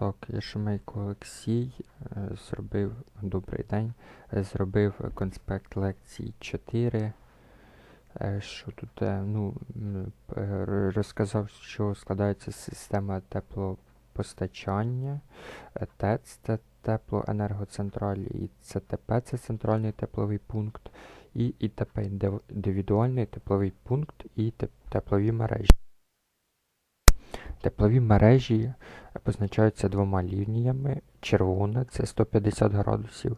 Так, я Шумейко Олексій, е, зробив добрий день. е, Зробив конспект лекції 4. Е, Що тут, ну, розказав, що складається система теплопостачання, ТЕЦ це теплоенергоцентралі, і ЦТП це центральний тепловий пункт, і ІТП індивідуальний тепловий пункт і теплові мережі. Теплові мережі позначаються двома лініями. Червона це 150 градусів.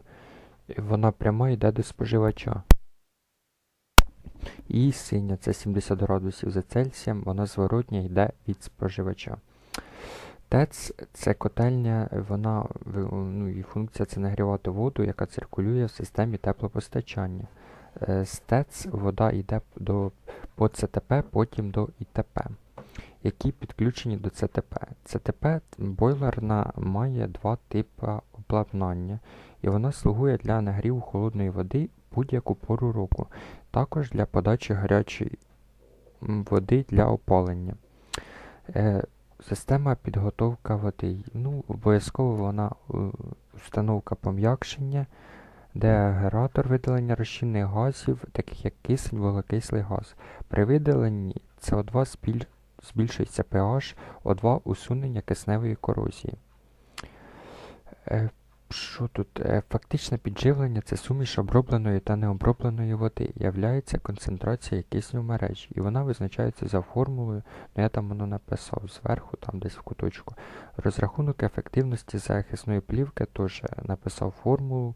Вона пряма йде до споживача. І синя це 70 градусів за Цельсієм, вона зворотня йде від споживача. ТЕЦ це котельня, вона ну, її функція це нагрівати воду, яка циркулює в системі теплопостачання. Е, З ТЕЦ вода йде до, по ЦТП, потім до ІТП які підключені до ЦТП. ЦТП бойлерна має два типи обладнання, і вона слугує для нагріву холодної води будь-яку пору року, також для подачі гарячої води для опалення. Е, Система підготовка води. Ну, обов'язково вона е, установка пом'якшення, де генератор видалення розчинних газів, таких як кисень, вуглекислий газ. При видаленні СО2 збіль- збільшується pH, O2 усунення кисневої корозії. Е, Що тут? Е, Фактичне підживлення це суміш обробленої та необробленої води. Являється концентрація кисню в мережі. І вона визначається за формулою, ну я там воно написав зверху, там десь в куточку. Розрахунок ефективності захисної плівки теж написав формулу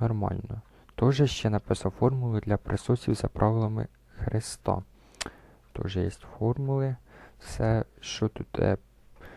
нормально. Теж ще написав формулу для присосів за правилами Христа. Теж є формули. Все, що тут е,